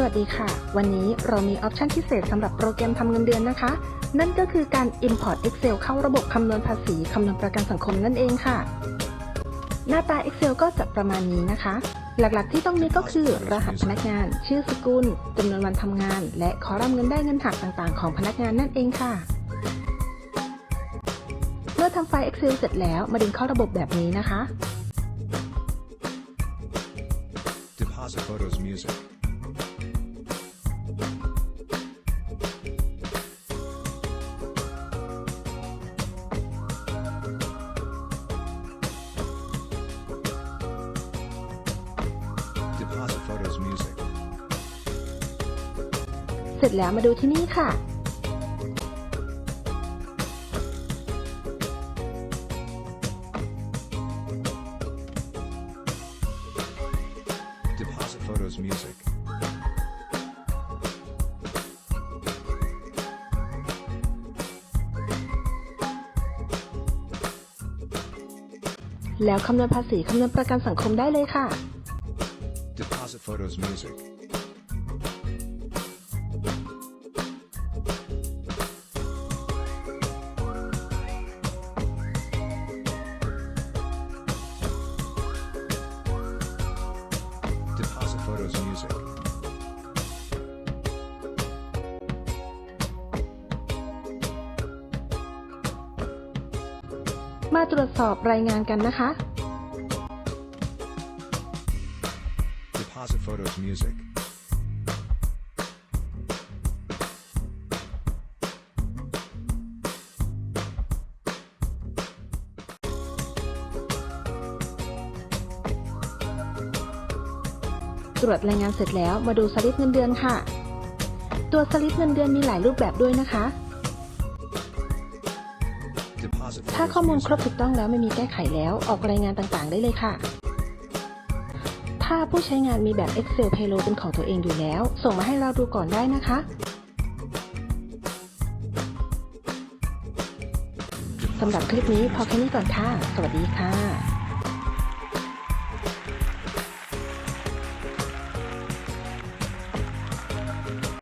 สวัสดีค่ะ วันนี้เรามีออปชันพิเศษสำหรับโปรแกรมทำเงินเดือนนะคะ นั่นก็คือการ Import Excel เข้าระบบคำนวณภาษีคำนวณประกันสังคมนั่นเองค่ะ หน้าตา Excel ก็จะประมาณนี้นะคะ หลักๆที่ต้องมีก็คือ รหัสพนักงาน ชื่อสกุลจำนวนวันทำงาน และคอลัมน์เงินได้เงินหักต่างๆ ของพนักงานนั่นเองค่ะ เมื่อทำไฟล์ Excel เสร็จแล้วมาดึงเข้าระบบแบบนี้นะคะ Deposit photos music. Deposit photos music. เสร็จแล้วมาดูที่นี่ค่ะ Deposit photos music. แล้วคำนวณภาษีคำนวณประกันสังคมได้เลยค่ะ Deposit photos music. Deposit photos music. มาตรวจสอบรายงานกันนะคะ Deposit photos music. ตรวจรายงานเสร็จแล้วมาดูสลิปเงินเดือนค่ะ ตัวสลิปเงินเดือนมีหลายรูปแบบด้วยนะคะ Deposit ถ้า photos ข้อมูลครบ music. ถูกต้องแล้วไม่มีแก้ไขแล้วออกรายงานต่างๆ ได้เลยค่ะ ถ้าผู้ใช้งานมีแบบ Excel Payroll เป็นของตัวเองอยู่แล้ว ส่งมาให้เราดูก่อนได้นะคะ สำหรับคลิปนี้พอแค่นี้ก่อนค่ะ สวัสดีค่ะ